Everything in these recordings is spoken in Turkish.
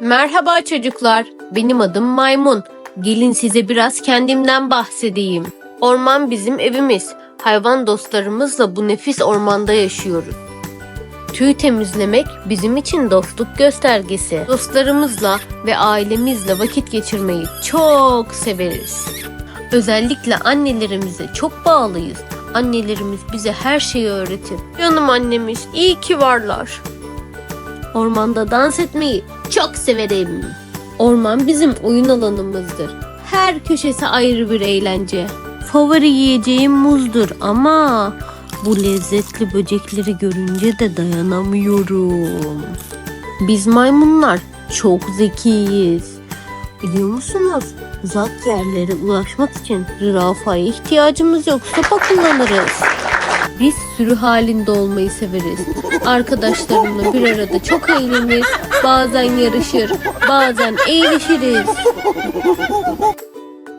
Merhaba çocuklar. Benim adım Maymun. Gelin size biraz kendimden bahsedeyim. Orman bizim evimiz. Hayvan dostlarımızla bu nefis ormanda yaşıyoruz. Tüy temizlemek bizim için dostluk göstergesi. Dostlarımızla ve ailemizle vakit geçirmeyi çok severiz. Özellikle annelerimize çok bağlıyız. Annelerimiz bize her şeyi öğretir. Canım annemiz iyi ki varlar. Ormanda dans etmeyi çok severim. Orman bizim oyun alanımızdır. Her köşesi ayrı bir eğlence. Favori yiyeceğim muzdur ama bu lezzetli böcekleri görünce de dayanamıyorum. Biz maymunlar çok zekiyiz. Biliyor musunuz? Uzak yerlere ulaşmak için zürafaya ihtiyacımız yok. Sopa kullanırız. Biz sürü halinde olmayı severiz. Arkadaşlarımla bir arada çok eğlenir, bazen yarışır, bazen eğleşiriz.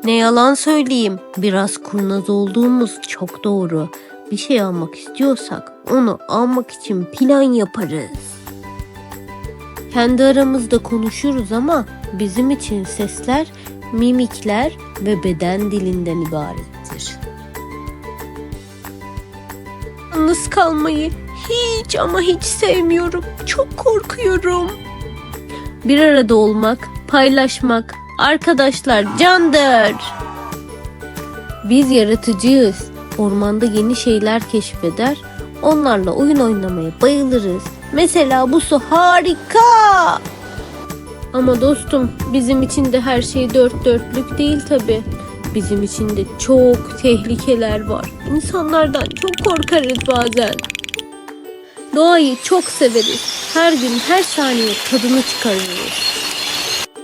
Ne yalan söyleyeyim, biraz kurnaz olduğumuz çok doğru. Bir şey almak istiyorsak onu almak için plan yaparız. Kendi aramızda konuşuruz ama bizim için sesler, mimikler ve beden dilinden ibarettir. Yalnız kalmayı hiç ama hiç sevmiyorum. Çok korkuyorum. Bir arada olmak, paylaşmak, arkadaşlar candır. Biz yaratıcıyız. Ormanda yeni şeyler keşfeder, onlarla oyun oynamaya bayılırız. Mesela bu su harika. Ama dostum bizim için de her şey dört dörtlük değil tabi. Bizim için de çok tehlikeler var. İnsanlardan çok korkarız bazen. Doğayı çok severiz. Her gün her saniye tadını çıkarırız.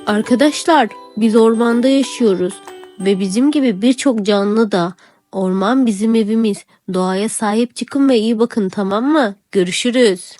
Arkadaşlar biz ormanda yaşıyoruz ve bizim gibi birçok canlı da orman bizim evimiz. Doğaya sahip çıkın ve iyi bakın tamam mı? Görüşürüz.